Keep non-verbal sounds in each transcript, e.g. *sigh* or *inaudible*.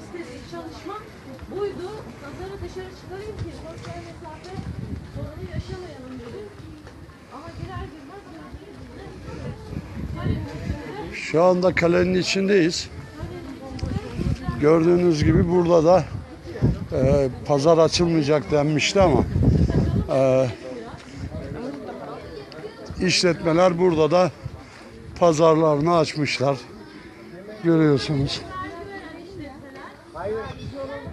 istediği çalışma buydu. Pazara dışarı çıkarayım ki sosyal mesafe sorunu yaşamayalım dedi. Ama girer girmez Şu anda kalenin içindeyiz. Gördüğünüz gibi burada da e, pazar açılmayacak denmişti ama e, işletmeler burada da pazarlarını açmışlar. Görüyorsunuz.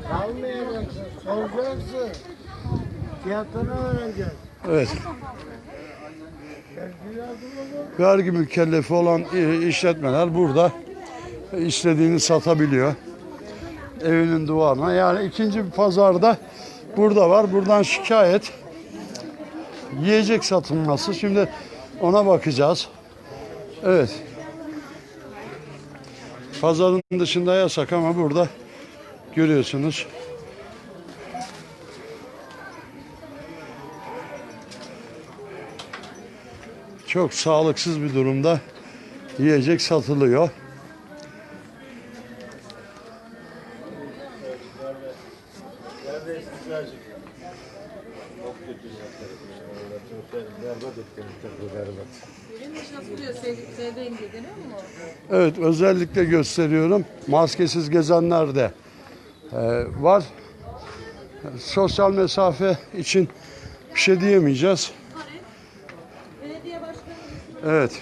Kalmayacaksın, soracaksın. Fiyatını öğreneceksin. Evet. Vergi mükellefi olan işletmeler burada istediğini satabiliyor. Evinin duvarına. Yani ikinci bir pazarda burada var. Buradan şikayet. Yiyecek satılması. Şimdi ona bakacağız. Evet. Pazarın dışında yasak ama burada görüyorsunuz. Çok sağlıksız bir durumda yiyecek satılıyor. Evet özellikle gösteriyorum. Maskesiz gezenler de var. Sosyal mesafe için bir şey diyemeyeceğiz. Evet.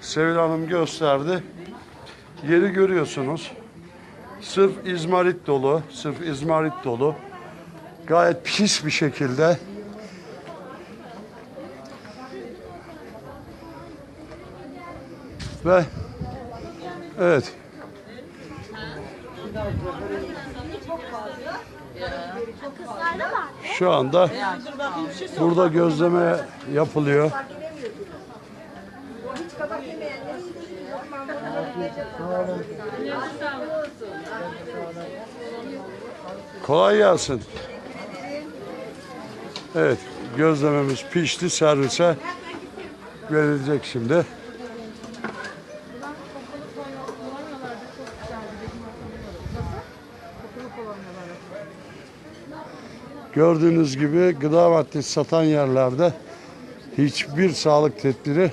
Sevil Hanım gösterdi. Yeri görüyorsunuz. Sırf izmarit dolu, sırf izmarit dolu. Gayet pis bir şekilde. Ve evet. Şu anda burada gözleme yapılıyor. Kolay gelsin. Evet, gözlememiz pişti, servise verilecek şimdi. Gördüğünüz gibi gıda maddesi satan yerlerde hiçbir sağlık tedbiri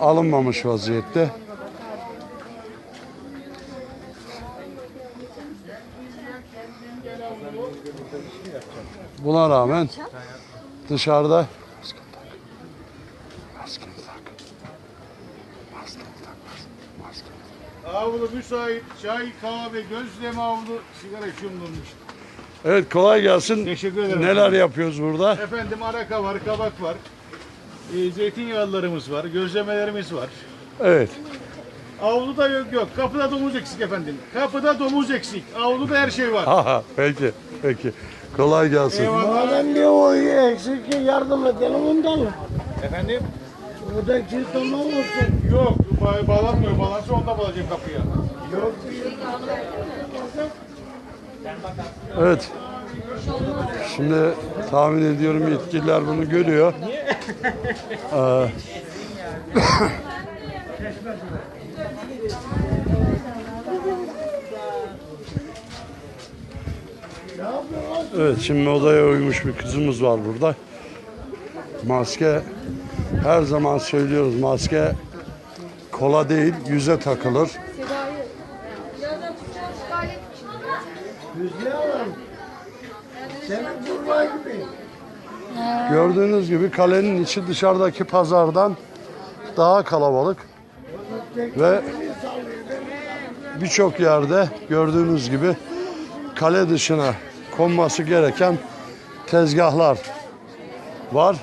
alınmamış vaziyette. Buna rağmen dışarıda maskeni tak. Maskeni. Avlu müsait, çay, kahve, gözleme avlu, sigara içiyorum. Evet kolay gelsin. Teşekkür ederim. Neler yapıyoruz burada? Efendim araka var, kabak var. E, zeytinyağlılarımız var, gözlemelerimiz var. Evet. Avluda yok yok. Kapıda domuz eksik efendim. Kapıda domuz eksik. Avluda her şey var. Haha peki. Peki. Kolay gelsin. Eyvallah. Madem bir o eksik ki yardım edelim ondan. Efendim? Burada kilit tamam olsun. Yok. Ba bağlanmıyor. Bağlansa onda bağlayacağım kapıya. Yok. Evet. Şimdi tahmin ediyorum yetkililer bunu görüyor. Ee, evet şimdi odaya uymuş bir kızımız var burada. Maske her zaman söylüyoruz maske kola değil yüze takılır. Gördüğünüz gibi kalenin içi dışarıdaki pazardan daha kalabalık ve birçok yerde gördüğünüz gibi kale dışına konması gereken tezgahlar var.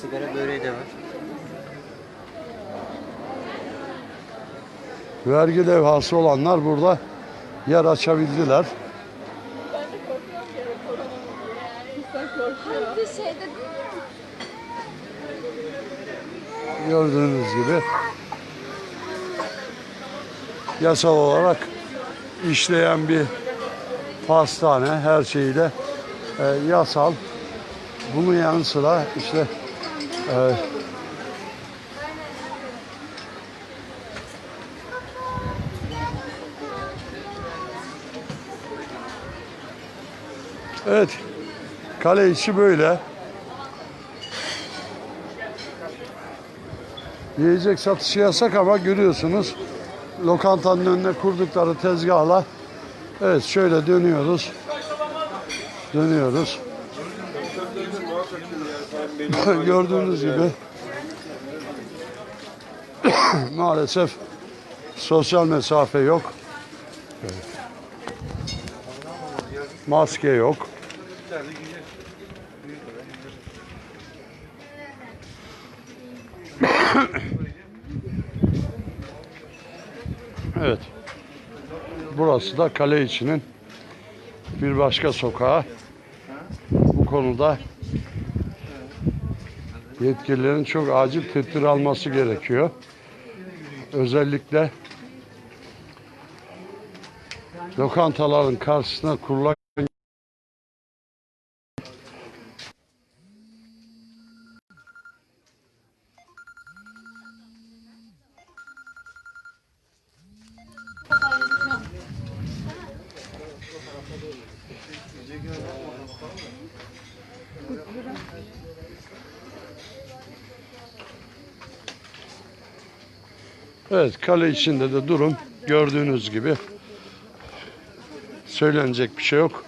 Sigara böreği de var. Vergi levhası olanlar burada yer açabildiler. gördüğünüz gibi yasal olarak işleyen bir pastane her şeyiyle e, yasal. Bunun yanı sıra işte e, Evet. Kale içi böyle. Yiyecek satışı yasak ama görüyorsunuz. Lokantanın önüne kurdukları tezgahla. Evet şöyle dönüyoruz. Dönüyoruz. *laughs* Gördüğünüz gibi *coughs* maalesef sosyal mesafe yok. Maske yok. *coughs* Evet. Burası da kale içinin bir başka sokağı. Bu konuda yetkililerin çok acil tedbir alması gerekiyor. Özellikle lokantaların karşısına kurulan Evet kale içinde de durum gördüğünüz gibi söylenecek bir şey yok.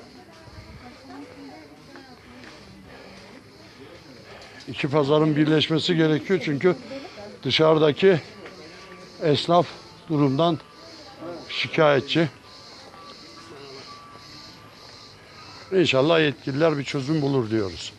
İki pazarın birleşmesi gerekiyor çünkü dışarıdaki esnaf durumdan şikayetçi. İnşallah yetkililer bir çözüm bulur diyoruz.